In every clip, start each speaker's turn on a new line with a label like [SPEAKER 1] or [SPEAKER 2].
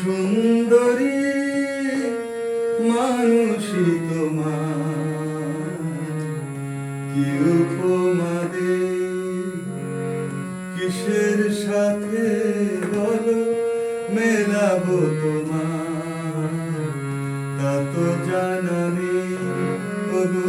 [SPEAKER 1] সুন্দরী মানুষই তোমার। কি উপমা কিসের সাথে বলো মেলাবো তোমার। তা তো জানা ওগো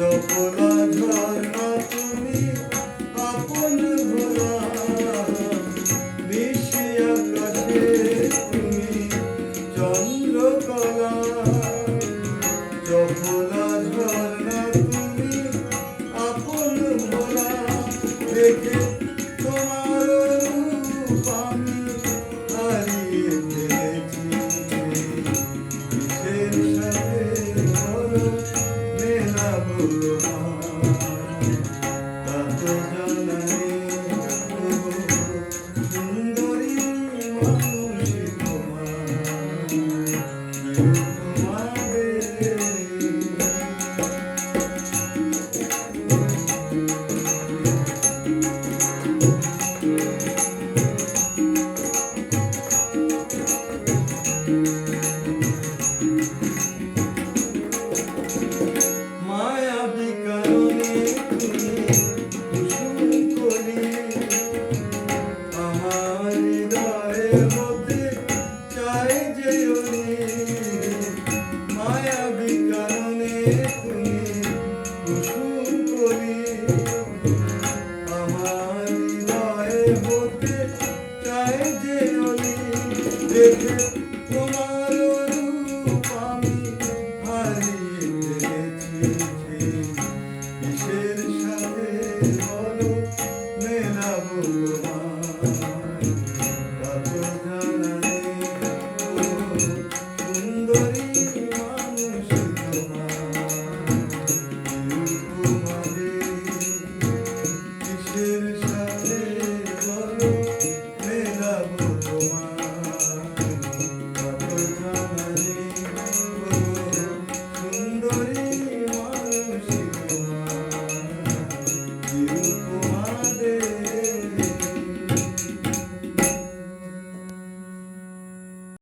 [SPEAKER 1] সপনা ঝর্ণা তুমি আপন ভোলা বিশ্বে আকাশে তুমি চন্দ্রকলা সপনা ঝর্ণা তুমি আপন ভোলা দেখে তোমার Thank you. would be